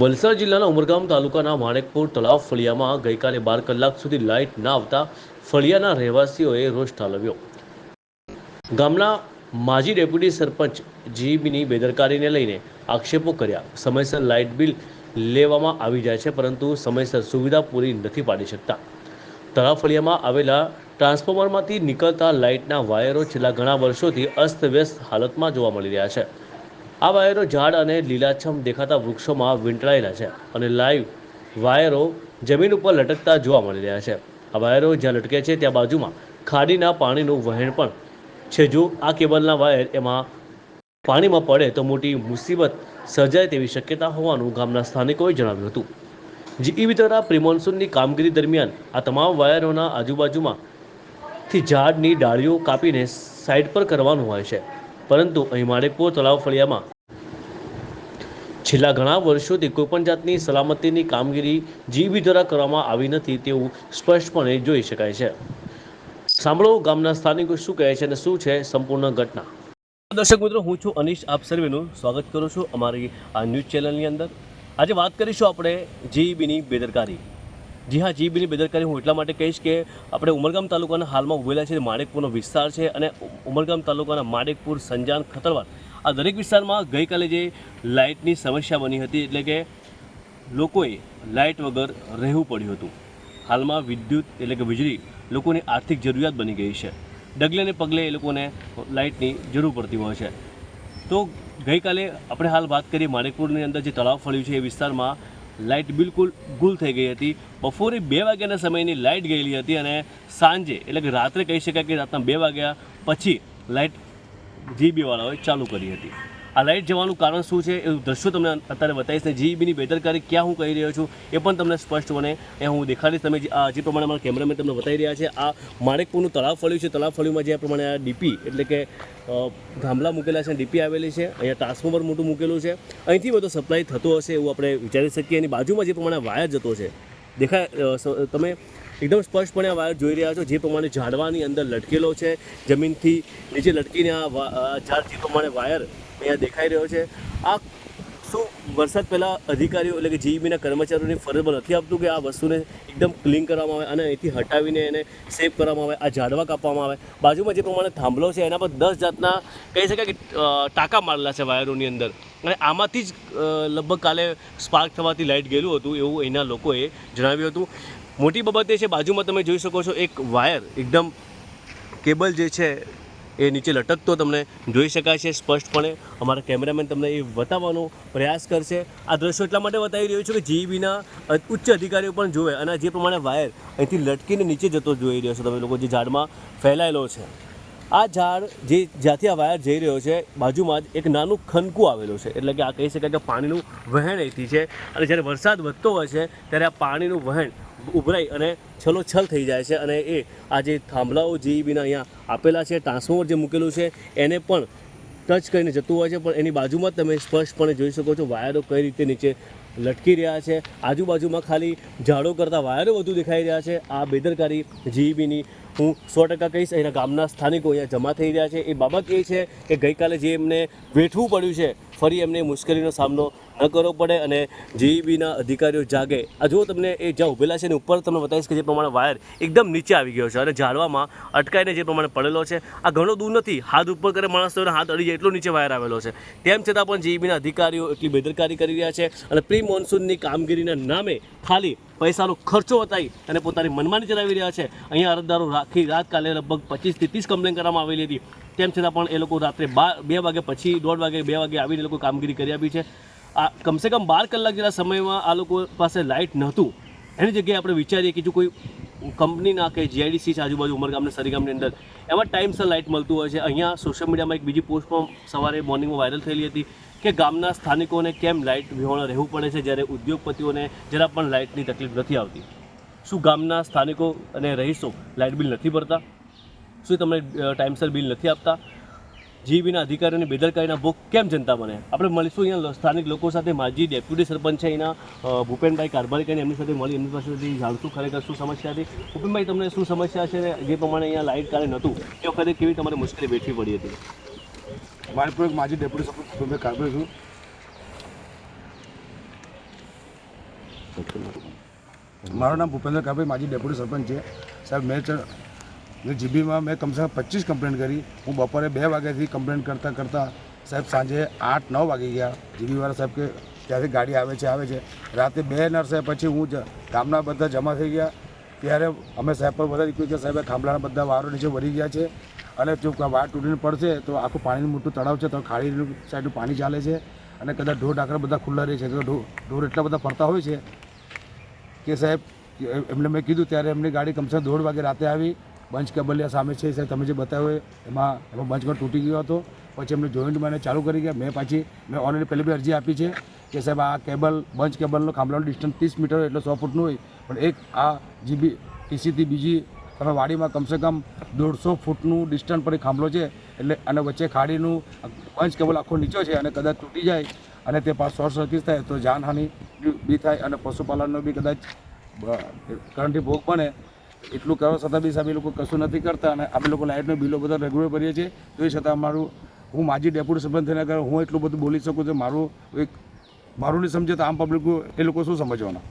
વલસાડ જિલ્લાના ઉમરગામ તાલુકાના માણેકપુર તળાવ ફળિયામાં ગઈકાલે બાર કલાક સુધી લાઇટ ના આવતા ફળિયાના રહેવાસીઓએ રોષ ઠાલવ્યો. ગામના માજી ડેપ્યુટી સરપંચ જીબીની બેદરકારીને લઈને આક્ષેપો કર્યા. સમયસર લાઇટ બિલ લેવામાં આવી જાય છે, પરંતુ સમયસર સુવિધા પૂરી નથી પાડી શકતા. તળાવ ફળિયામાં આવેલા ટ્રાન્સફોર્મરમાંથી નીકળતા લાઇટના વાયરો છેલ્લા ઘણા વર્ષોથી અસ્તવ્યસ્ત હાલતમાં જોવા મળી રહ્યા છે. આ વાયરો ઝાડ અને લીલાછમ દેખાતા વૃક્ષોમાં વીંટળાયેલા છે અને લાઈવ વાયરો જમીન ઉપર લટકતા જોવા મળી રહ્યા છે. આ વાયરો જ્યાં લટકે છે ત્યાં બાજુમાં ખાડીના પાણીનું વહેણ પણ છે. જો આ કેબલના વાયર એમાં પાણીમાં પડે તો મોટી મુસીબત સર્જાય તેવી શક્યતા હોવાનું ગામના સ્થાનિકોએ જણાવ્યું હતું. જીઈબી દ્વારા પ્રિમોન્સૂનની કામગીરી દરમિયાન આ તમામ વાયરોના આજુબાજુમાં થી ઝાડની ડાળીઓ કાપીને સાઈડ પર કરવાનું હોય છે. પરંતુ અહીં માણેકપુર તળાવ ફળિયામાં છેલ્લા ઘણા વર્ષોથી કોઈપણ જાતની સલામતીની કામગીરી જીબી દ્વારા કરવામાં આવી નથી તેવું સ્પષ્ટપણે જોઈ શકાય છે. સાંભળો ગામના સ્થાનિકો શું કહે છે અને શું છે સંપૂર્ણ ઘટના. દર્શક મિત્રો, હું છું અનિશ આપ સર્વેનું સ્વાગત કરું છું અમારી આ ન્યૂઝ ચેનલની અંદર. આજે વાત કરીશું આપણે જીઈબીની બેદરકારી. જી હા, જીબીની બેદરકારી હું એટલા માટે કહીશ કે આપણે ઉમરગામ તાલુકાના હાલમાં ઉભેલા છે માણેકપુરનો વિસ્તાર છે અને ઉમરગામ તાલુકાના માણેકપુર સંજાન ખતરવાડ આ દરેક વિસ્તારમાં ગઈકાલે જે લાઇટની સમસ્યા બની હતી, એટલે કે લોકોએ લાઇટ વગર રહેવું પડ્યું હતું. હાલમાં વિદ્યુત એટલે કે વીજળી લોકોની આર્થિક જરૂરિયાત બની ગઈ છે. ડગલે ને પગલે એ લોકોને લાઇટની જરૂર પડતી હોય છે. તો ગઈકાલે આપણે હાલ વાત કરીએ માણેકપુરની અંદર જે તળાવ ફળ્યું છે, એ વિસ્તારમાં લાઇટ બિલકુલ ગુલ થઈ ગઈ હતી. બપોરે બે વાગ્યાના સમયની લાઇટ ગયેલી હતી અને સાંજે એટલે કે રાત્રે કહી શકાય કે રાતના બે વાગ્યા પછી લાઇટ જીબીવાળાઓએ ચાલુ કરી હતી. આ લાઇટ જવાનું કારણ શું છે એ દ્રશ્યો તમને અત્યારે બતાવીશ ને જીબીની બેદરકારી ક્યાં હું કહી રહ્યો છું એ પણ તમને સ્પષ્ટ બને એ હું દેખાડીશ. તમે જે પ્રમાણે મારા કેમેરામેન તમને બતાવી રહ્યા છે, આ માણેકપુરનું તળાવ ફળ્યું છે. તળાવ ફળ્યુંમાં જે પ્રમાણે આ ડીપી એટલે કે ગામલા મૂકેલા છે ડીપી આવેલી છે. અહીંયા ટ્રાન્સફોર્મર મોટું મૂકેલું છે. અહીંથી બધો સપ્લાય થતો હશે એવું આપણે વિચારી શકીએ. એની બાજુમાં જે પ્રમાણે વાયર જતો છે, દેખાય તમે એકદમ સ્પષ્ટપણે આ વાયર જોઈ રહ્યા છો. જે પ્રમાણે ઝાડવાની અંદર લટકેલો છે. જમીનથી નીચે લટકીને આ ઝાડ જે પ્રમાણે વાયર અહીંયા દેખાઈ રહ્યો છે. આ શું વરસાદ પહેલાં અધિકારીઓ એટલે કે જીઈબીના કર્મચારીઓની ફરજમાં નથી આપતું કે આ વસ્તુને એકદમ ક્લીન કરવામાં આવે અને અહીંથી હટાવીને એને સેફ કરવામાં આવે, આ ઝાડવા કાપવામાં આવે? બાજુમાં જે પ્રમાણે થાંભલો છે, એના પર દસ જાતના કહી શકાય કે ટાંકા મારેલા છે વાયરોની અંદર. અને આમાંથી જ લગભગ કાલે સ્પાર્ક થવાથી લાઇટ ગયેલું હતું એવું અહીંના લોકોએ જણાવ્યું હતું. મોટી બાબત એ છે, બાજુમાં તમે જોઈ શકો છો એક વાયર, એકદમ કેબલ જે છે, એ નીચે લટકતો તમને જોઈ શકાય છે સ્પષ્ટપણે. અમારા કેમેરામેન તમને એ બતાવવાનો પ્રયાસ કરશે. આ દ્રશ્યો એટલા માટે બતાવી રહ્યો છું કે જીબીના ઉચ્ચ અધિકારીઓ પણ જોવે અને જે પ્રમાણે વાયર અહીંથી લટકીને નીચે જતો જોઈ રહ્યો છો. તમે લોકો જે ઝાડમાં ફેલાયેલો છે. આ ઝાડ જે, જ્યાંથી આ વાયર જઈ રહ્યો છે, બાજુમાં જ એક નાનું ખનકું આવેલું છે. એટલે કે આ કહી શકાય કે પાણીનું વહેણ અહીંથી છે. અને જ્યારે વરસાદ વધતો હોય છે, ત્યારે આ પાણીનું વહેણ ઉભરાઈ અને છલોછલ થઈ જાય છે અને એ આ જે થાંભલાઓ જીઈબીના અહીંયા આપેલા છે, ટ્રાન્સફોર્મર જે મૂકેલું છે, એને પણ ટચ કરીને જતું હોય છે, પણ એની બાજુમાં તમે સ્પષ્ટપણે જોઈ શકો છો વાયરો કઈ રીતે નીચે લટકી રહ્યા છે. આજુબાજુમાં ખાલી ઝાડો કરતાં વાયરો વધુ દેખાઈ રહ્યા છે. આ બેદરકારી જીઈબીની હું સો ટકા કહીશ અહીંના ગામના સ્થાનિકો અહીંયા જમા થઈ રહ્યા છે. એ બાબત એ છે કે ગઈકાલે જે એમને વેઠવું પડ્યું છે, ફરી એમને મુશ્કેલીનો સામનો ન કરવો પડે અને જીઈબીના અધિકારીઓ જાગે. આ જો તમને એ જ્યાં ઉભેલા છે એની ઉપર તમને બતાવીશ કે જે પ્રમાણે વાયર એકદમ નીચે આવી ગયો છે અને ઝાડવામાં અટકાઈને જે પ્રમાણે પડેલો છે. આ ઘણો દૂર નથી. હાથ ઉપર કરે માણસ તો હાથ અડી જાય એટલો નીચે વાયર આવેલો છે. તેમ છતાં પણ જીઈબીના અધિકારીઓ એટલી બેદરકારી કરી રહ્યા છે અને પ્રી મોન્સૂનની કામગીરીના નામે ખાલી પૈસાનો ખર્ચો વતાવી અને પોતાની મનમાની ચલાવી રહ્યા છે. અહીંયા અરજદારો રાખી રાત કાલે લગભગ પચીસથી ત્રીસ કમ્પ્લેન કરવામાં આવેલી હતી. તેમ છતાં પણ એ લોકો રાત્રે બાર બે વાગે પછી, દોઢ વાગે, બે વાગે આવીને એ લોકો કામગીરી કરી આપી છે. આ કમસે કમ બાર કલાક જેટલા સમયમાં આ લોકો પાસે લાઇટ નહોતું. એની જગ્યાએ આપણે વિચારીએ કે જો કોઈ કંપનીના કે જીઆઈડીસી આજુબાજુ ઉમરગામને સરીગામની અંદર, એમાં ટાઈમસર લાઇટ મળતું હોય છે. અહીંયા સોશિયલ મીડિયામાં એક બીજી પોસ્ટ પણ સવારે મોર્નિંગમાં વાયરલ થયેલી હતી કે ગામના સ્થાનિકોને કેમ લાઇટ વિહોણા રહેવું પડે છે, જ્યારે ઉદ્યોગપતિઓને જરા પણ લાઇટની તકલીફ નથી આવતી. શું ગામના સ્થાનિકો અને રહીશો લાઇટ બિલ નથી ભરતા? શું તમને ટાઈમસર બિલ નથી આપતા? જીબીના અધિકારીઓની બેદરકારીના ભોગ કેમ જનતા બને? આપણે મળીશું અહીંયા સ્થાનિક લોકો સાથે. માજી ડેપ્યુટી સરપંચ છે અહીંના અ, ભૂપેનભાઈ કારભારી કરીને એમની સાથે મળી. એમની પાસેથી જાણશું ખરેખર શું સમસ્યા હતી. ભૂપેનભાઈ તમને શું સમસ્યા છે ને જે પ્રમાણે અહીંયા લાઇટ કાલે નહોતું? એ વખતે કેવી તમારે મુશ્કેલી વેઠવી પડી હતી? મારી પૂર્વક માજી ડેપ્યુટી સરપંચ કારભાર છું. મારું નામ ભૂપેન્દ્ર કાભાઈ માજી ડેપ્યુટી સરપંચ છે. સાહેબ મેં મેં જીબીમાં મેં કમસે કમ પચીસ કમ્પ્લેન કરી. હું બપોરે બે વાગ્યાથી કમ્પ્લેન કરતાં કરતાં સાહેબ સાંજે આઠ નવ વાગી ગયા. જીબીવાળા સાહેબ કે ત્યાંથી ગાડી આવે છે આવે છે. રાતે બે નર્સે પછી હું ગામના બધા જમા થઈ ગયા. ત્યારે અમે સાહેબ પર બધા રીક્વેસ્ટ કે સાહેબ ખાંભલાના બધા વારો નીચે વળી ગયા છે અને જો વાર તૂટીને પડશે તો આખું પાણીનું મોટું તળાવ છે, તો ખાડીનું સાઈડનું પાણી ચાલે છે અને કદાચ ઢોર ઢાંકરા બધા ખુલ્લા રહે છે, તો ઢોર એટલા બધા ફરતા હોય છે. કે સાહેબ એમને મેં કીધું, ત્યારે એમની ગાડી કમસે દોઢ વાગે રાતે આવી. બંચ કેબલિયા સામે છે સાહેબ, તમે જે બતાવ્યો એમાં એમાં બંચમાં તૂટી ગયો હતો. પછી એમને જોઈન્ટ મને ચાલુ કરી ગયા. મેં પાછી, મેં ઓલરેડી પહેલી બી અરજી આપી છે કે સાહેબ, આ કેબલ, બંચ કેબલનો ખાંભલાનો ડિસ્ટન્સ ત્રીસ મીટર એટલે સો ફૂટનું હોય. પણ એક આ જીબી ટીસીથી બીજી તમે વાડીમાં કમસે કમ દોઢસો ફૂટનું ડિસ્ટન્સ પર ખાંભલો છે. એટલે અને વચ્ચે ખાડીનું બંચ કેબલ આખો નીચો છે અને કદાચ તૂટી જાય અને તે પાસ શોર્ટ સર્કિટ થાય તો જાનહાનિ બી થાય અને પશુપાલનનો બી કદાચ કરંટી ભોગ બને. એટલું કરવા છતાં બી સાહેબ, એ લોકો કશું નથી કરતા અને અમે લોકો લાઇટનો બિલો બધા રેગ્યુલર ભરીએ છીએ. તો એ છતાં અમારું, હું માજી ડેપ્યુટી સરપંચ થઈને કારણે હું એટલું બધું બોલી શકું છું, મારું એક, મારું નહીં સમજે તો આમ પબ્લિક એ લોકો શું સમજવાના?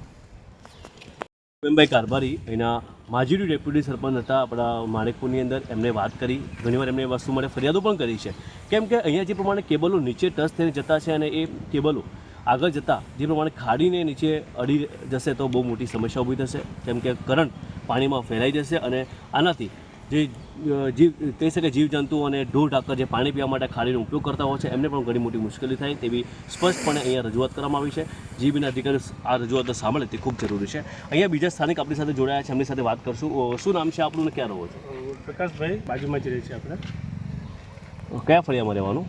ભૂપેનભાઈ કારભારી, એના માજી ડેપ્યુટી સરપંચ હતા, આપણા માણેકપુરની અંદર એમને વાત કરી, ઘણીવાર એમને વસ્તુ માટે ફરિયાદો પણ કરી છે. કેમ કે અહીંયા જે પ્રમાણે કેબલો નીચે ટચ થઈને જતા છે અને એ કેબલો આગળ જતાં, જે પ્રમાણે ખાડીને નીચે અડી જશે તો બહુ મોટી સમસ્યા ઊભી થશે. કેમ કે કરંટ પાણીમાં ફેલાઈ જશે અને આનાથી જે જીવ કહી શકે જીવજંતુ અને ઢોર ઢાકર જે પાણી પીવા માટે ખાડીનો ઉપયોગ કરતા હોય છે એમને પણ ઘણી મોટી મુશ્કેલી થાય તેવી સ્પષ્ટપણે અહીંયા રજૂઆત કરવામાં આવી છે. જીબીના અધિકારી આ રજૂઆત સાંભળે તે ખૂબ જરૂરી છે. અહીંયા બીજા સ્થાનિક આપણી સાથે જોડાયા છે એમની સાથે વાત કરશું. શું નામ છે આપણું ને ક્યાં રહો છો? પ્રકાશભાઈ બાજુમાં જ રહે છે આપણે. કયા ફળિયામાં રહેવાનું?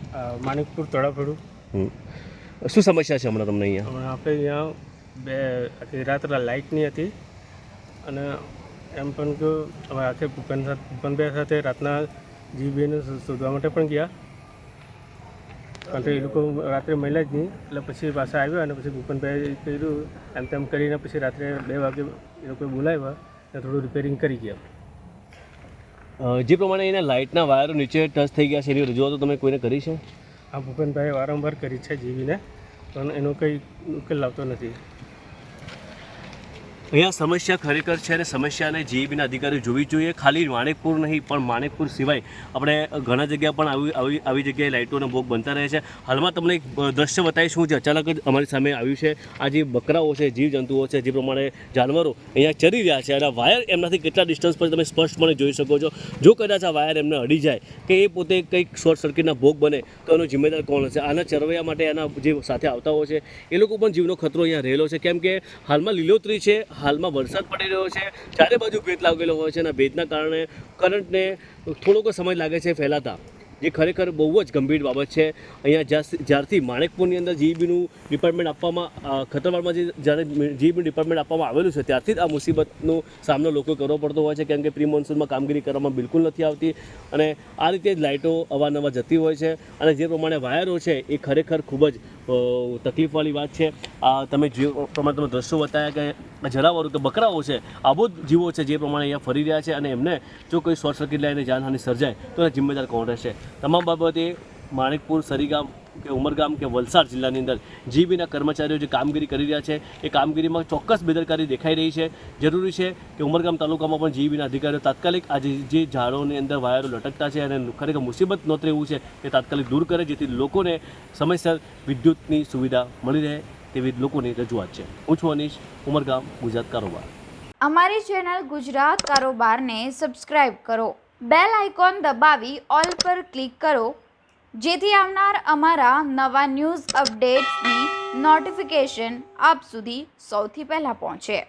માણિકપુર તળાફેડું શું સમસ્યા છે હમણાં તમને અહીંયા? આપણે અહીંયા બે રાત્રે લાઇટની હતી અને એમ પણ કે હવે આખે ભૂપેન ભૂપનભાઈ સાથે રાતના જીબીને શોધવા માટે પણ ગયા. કારણ કે એ લોકો રાત્રે મળ્યા જ નહીં એટલે પછી પાછા આવ્યા અને પછી ભૂપેનભાઈ કર્યું એમ તેમ કરીને પછી રાત્રે બે વાગે એ લોકોએ બોલાવ્યા અને થોડું રિપેરિંગ કરી ગયા. જે પ્રમાણે એના લાઇટના વાયરો નીચે ટચ થઈ ગયા છે એની રજૂઆતો તમે કોઈને કરી છે? આ ભૂપેનભાઈએ વારંવાર કરી છે જીવીને પણ એનો કંઈ ઉકેલ લાવતો નથી. અહીંયા સમસ્યા ખરેખર છે અને સમસ્યાને જીઈબીના અધિકારીઓ જોવી જોઈએ. ખાલી માણેકપુર નહીં, પણ માણેકપુર સિવાય આપણે ઘણા જગ્યા પણ આવી આવી આવી જગ્યાએ લાઇટોના ભોગ બનતા રહે છે. હાલમાં તમને એક દ્રશ્ય બતાવીશું જે અચાનક જ અમારી સામે આવ્યું છે. આ જે બકરાઓ છે, જીવજંતુઓ છે, જે પ્રમાણે જાનવરો અહીંયા ચરી રહ્યા છે અને વાયર એમનાથી કેટલા ડિસ્ટન્સ પર તમે સ્પષ્ટપણે જોઈ શકો છો. જો કદાચ આ વાયર એમને અડી જાય કે એ પોતે કંઈક શોર્ટ સર્કિટના ભોગ બને, તો એનો જિમ્મેદાર કોણ હશે? આના ચરવૈયા માટે એના જે સાથે આવતા હોય છે, એ લોકો પણ જીવનો ખતરો અહીંયા રહેલો છે. કેમ કે હાલમાં લીલોતરી છે હાલમાં વરસાદ પડી રહ્યો છે. ચારે બાજુ ભેદ લાગેલો હોય છે અને ભેદના કારણે કરંટને થોડોક સમય લાગે છે ફેલાતા, જે ખરેખર બહુ જ ગંભીર બાબત છે. અહીંયા જ્યાં જ્યારથી માણેકપુરની અંદર જીઈબીનું ડિપાર્ટમેન્ટ આપવામાં ખતરવાડમાં જે, જ્યારે જીઈબીનું ડિપાર્ટમેન્ટ આપવામાં આવેલું છે, ત્યારથી જ આ મુસીબતનો સામનો લોકો કરવો પડતો હોય છે, કેમ કે પ્રી મોન્સૂનમાં કામગીરી કરવામાં બિલકુલ નથી આવતી. અને આ રીતે જ લાઇટો અવારનવાર જતી હોય છે અને જે પ્રમાણે વાયરો છે, એ ખરેખર ખૂબ જ તકલીફવાળી વાત છે. આ તમે જે પ્રમાણે તમે દ્રશ્યો બતાવ્યા કે જરાવરો કે બકરાઓ છે આબોધ જીવો છે જે પ્રમાણે અહીંયા ફરી રહ્યા છે અને એમને જો કોઈ શોર્ટ સર્કિટ લઈને જાનહાનિ સર્જાય, તો એના જિમ્મેદાર કોણ રહેશે? તમામ બાબતે માણેકપુર, સરીગામ કે ઉમરગામ કે વલસાડ જિલ્લાની અંદર જીબીના કર્મચારીઓ જે કામગીરી કરી રહ્યા છે, એ કામગીરીમાં ચોક્કસ બેદરકારી દેખાઈ રહી છે. જરૂરી છે કે ઉમરગામ તાલુકામાં પણ જીબીના અધિકારીઓ તાત્કાલિક આજે જે ઝાડોની અંદર વાયરો લટકતા છે અને ખરેખર મુસીબત નોતરે એવું છે તે તાત્કાલિક દૂર કરે, જેથી લોકોને સમયસર વિદ્યુતની સુવિધા મળી રહે. તેવી લોકોની રજૂઆત છે. હું છું અનિશ, ઉમરગામ, ગુજરાત કારોબાર. અમારી ચેનલ ગુજરાત કારોબારને સબસ્ક્રાઇબ કરો. બેલ આઇકોન દબાવી ઓલ પર ક્લિક કરો. જેથી આવનાર અમારા નવા ન્યૂઝ અપડેટ્સની નોટિફિકેશન આપ સુધી સૌથી પહેલાં પહોંચે.